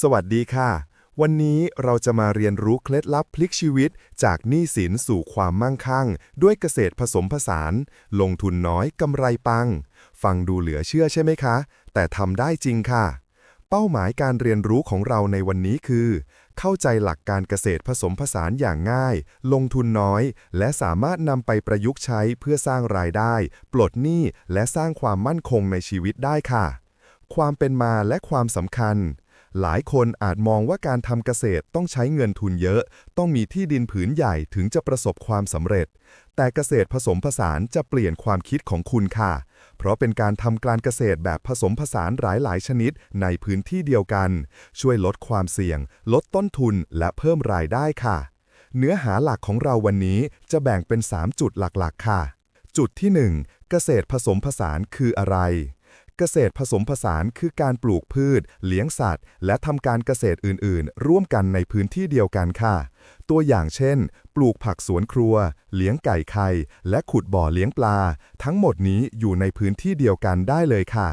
สวัสดีค่ะ วันนี้เราจะมาเรียนรู้เคล็ดลับพลิกชีวิต จากหนี้สินสู่ความมั่งคั่ง ด้วยเกษตรผสมผสาน ลงทุนน้อยกำไรปัง ฟังดูเหลือเชื่อใช่ไหมคะ แต่ทำได้จริงค่ะ เป้าหมายการเรียนรู้ของเราในวันนี้คือ เข้าใจหลักการเกษตรผสมผสานอย่างง่าย ลงทุนน้อย และสามารถนำไปประยุกต์ใช้เพื่อสร้างรายได้ ปลดหนี้และสร้างความมั่นคงในชีวิตได้ค่ะ ความเป็นมาและความสำคัญ หลายคนอาจมองว่าการทำเกษตรต้องใช้เงินทุนเยอะ ต้องมีที่ดินผืนใหญ่ถึงจะประสบความสำเร็จ แต่เกษตรผสมผสานจะเปลี่ยนความคิดของคุณค่ะ เพราะเป็นการทำการเกษตรแบบผสมผสานหลายหลายชนิดในพื้นที่เดียวกัน ช่วยลดความเสี่ยง ลดต้นทุนและเพิ่มรายได้ค่ะ เนื้อหาหลักของเราวันนี้จะแบ่งเป็น 3 จุดหลักๆ ค่ะ จุดที่ 1 เกษตรผสมผสานคืออะไร เกษตรผสมผสานคือการปลูกพืช เลี้ยงสัตว์ และทำการเกษตรอื่น ๆ ร่วมกันในพื้นที่เดียวกันค่ะ ตัวอย่างเช่น ปลูกผักสวนครัว เลี้ยงไก่ไข่ และขุดบ่อเลี้ยงปลา ทั้งหมดนี้อยู่ในพื้นที่เดียวกันได้เลยค่ะ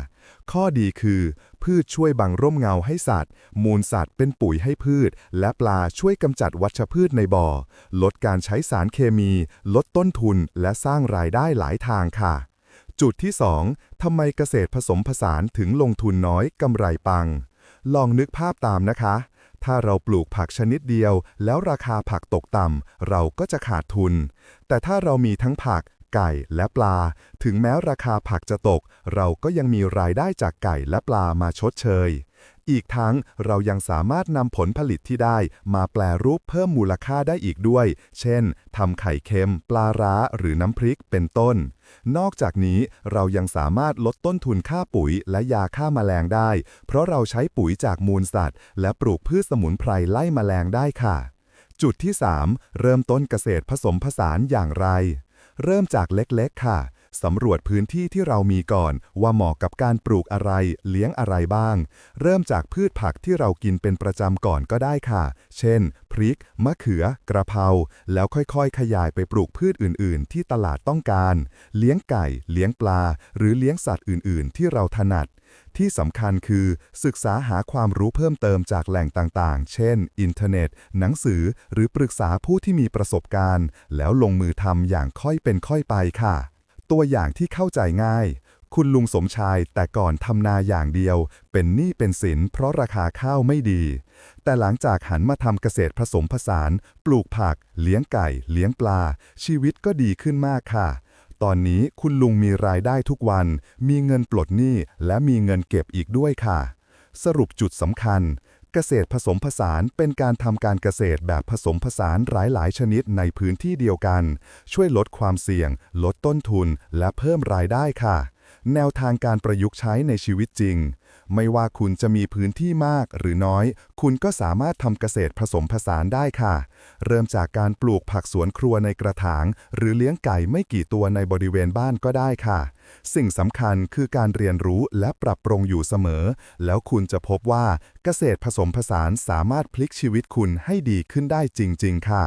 ข้อดีคือ พืชช่วยบังร่มเงาให้สัตว์ มูลสัตว์เป็นปุ๋ยให้พืช และปลาช่วยกำจัดวัชพืชในบ่อ ลดการใช้สารเคมี ลดต้นทุน และสร้างรายได้หลายทางค่ะ จุดที่ 2ทำไมเกษตรผสมผสานถึงลงทุนน้อยกำไรปัง ลองนึกภาพตามนะคะ ถ้าเราปลูกผักชนิดเดียว แล้วราคาผักตกต่ำเราก็จะขาดทุน แต่ถ้าเรามีทั้งผักไก่และปลา ถึงแม้ราคาผักจะตก เราก็ยังมีรายได้จากไก่และปลามาชดเชย อีกทั้งเรายังสามารถนำผลผลิตที่ได้ มาแปลรูปเพิ่มมูลค่าได้อีกด้วย เช่นทำไข่เค็ม ปลาร้า หรือน้ำพริกเป็นต้น นอกจากนี้เรายังสามารถลดต้นทุนค่าปุ๋ยและยาฆ่าแมลงได้ เพราะเราใช้ปุ๋ยจากมูลสัตว์ และปลูกพืชสมุนไพรไล่แมลงได้ค่ะ จุดที่ 3 เริ่มต้นเกษตรผสมผสานอย่างไร เริ่มจากเล็กๆค่ะ สำรวจพื้นที่ที่เรามีก่อน ว่าเหมาะกับการปลูกอะไร เลี้ยงอะไรบ้าง เริ่มจากพืชผักที่เรากินเป็นประจำก่อนก็ได้ค่ะ เช่น พริก มะเขือ กระเพรา แล้วค่อยๆ ขยายไปปลูกพืชอื่น ๆ ที่ตลาดต้องการ เลี้ยงไก่ เลี้ยงปลา หรือเลี้ยงสัตว์อื่น ๆ ที่เราถนัดที่สำคัญคือศึกษาหาความรู้เพิ่มเติมจากแหล่งต่างๆ เช่น อินเทอร์เน็ต หนังสือ หรือปรึกษาผู้ที่มีประสบการณ์ แล้วลงมือทำอย่างค่อยเป็นค่อยไปค่ะ ตัวอย่างที่เข้าใจง่าย คุณลุงสมชายแต่ก่อนทำนาอย่างเดียว เป็นหนี้เป็นสินเพราะราคาข้าวไม่ดี แต่หลังจากหันมาทำเกษตรผสมผสาน ปลูกผัก เลี้ยงไก่ เลี้ยงปลา ชีวิตก็ดีขึ้นมากค่ะ ตอนนี้คุณลุงมีรายได้ทุกวัน มีเงินปลดหนี้และมีเงินเก็บอีกด้วยค่ะ สรุปจุดสำคัญ เกษตรผสมผสานเป็นการทำการเกษตรแบบผสมผสานหลายๆ ชนิดในพื้นที่เดียวกัน ช่วยลดความเสี่ยง ลดต้นทุน และเพิ่มรายได้ค่ะ แนวทางการประยุกต์ใช้ในชีวิตจริง ไม่ว่าคุณจะมีพื้นที่มากหรือน้อย คุณก็สามารถทำเกษตรผสมผสานได้ค่ะ เริ่มจากการปลูกผักสวนครัวในกระถาง หรือเลี้ยงไก่ไม่กี่ตัวในบริเวณบ้านก็ได้ค่ะ สิ่งสำคัญคือการเรียนรู้และปรับปรุงอยู่เสมอ แล้วคุณจะพบว่าเกษตรผสมผสานสามารถพลิกชีวิตคุณให้ดีขึ้นได้จริง ๆ ค่ะ